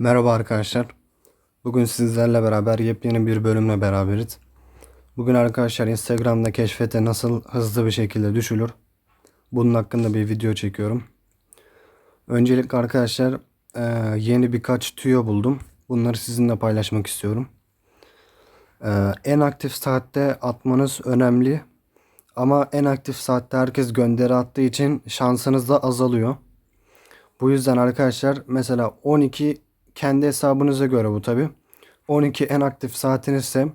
Merhaba arkadaşlar. Bugün sizlerle beraber yepyeni bir bölümle beraberiz. Bugün arkadaşlar Instagram'da keşfete nasıl hızlı bir şekilde düşülür. Bunun hakkında bir video çekiyorum. Öncelikle arkadaşlar e, yeni birkaç tüyo buldum. Bunları sizinle paylaşmak istiyorum. E, en aktif saatte atmanız önemli. Ama en aktif saatte herkes gönderi attığı için şansınız da azalıyor. Bu yüzden arkadaşlar mesela 12 kendi hesabınıza göre bu tabi. 12 en aktif saatinizse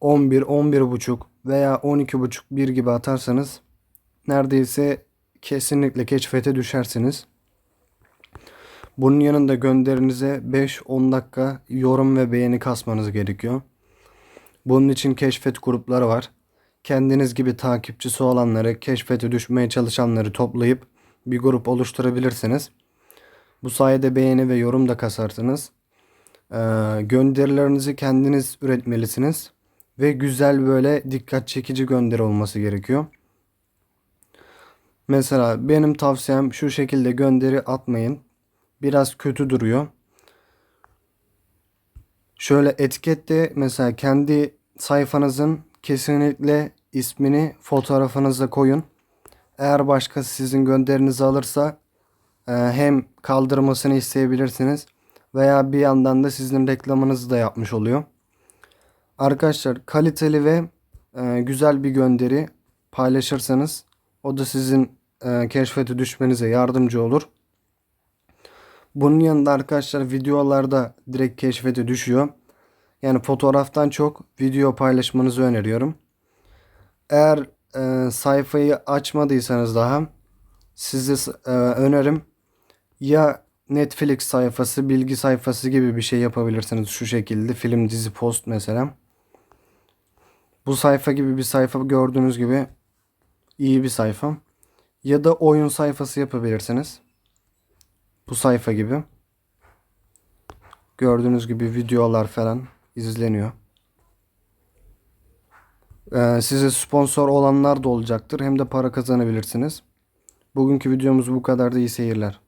11, 11 buçuk veya 12 buçuk 1 gibi atarsanız neredeyse kesinlikle keşfete düşersiniz. Bunun yanında gönderinize 5-10 dakika yorum ve beğeni kasmanız gerekiyor. Bunun için keşfet grupları var. Kendiniz gibi takipçisi olanları, keşfete düşmeye çalışanları toplayıp bir grup oluşturabilirsiniz. Bu sayede beğeni ve yorum da kasarsınız. Ee, gönderilerinizi kendiniz üretmelisiniz. Ve güzel böyle dikkat çekici gönderi olması gerekiyor. Mesela benim tavsiyem şu şekilde gönderi atmayın. Biraz kötü duruyor. Şöyle etikette mesela kendi sayfanızın kesinlikle ismini fotoğrafınıza koyun. Eğer başkası sizin gönderinizi alırsa hem kaldırmasını isteyebilirsiniz veya bir yandan da sizin reklamınızı da yapmış oluyor. Arkadaşlar kaliteli ve e, güzel bir gönderi paylaşırsanız o da sizin e, keşfete düşmenize yardımcı olur. Bunun yanında arkadaşlar videolarda direkt keşfete düşüyor. Yani fotoğraftan çok video paylaşmanızı öneriyorum. Eğer e, sayfayı açmadıysanız daha size e, önerim ya Netflix sayfası, bilgi sayfası gibi bir şey yapabilirsiniz şu şekilde. Film, dizi, post mesela. Bu sayfa gibi bir sayfa gördüğünüz gibi iyi bir sayfa. Ya da oyun sayfası yapabilirsiniz. Bu sayfa gibi. Gördüğünüz gibi videolar falan izleniyor. Ee, size sponsor olanlar da olacaktır. Hem de para kazanabilirsiniz. Bugünkü videomuz bu kadar da iyi seyirler.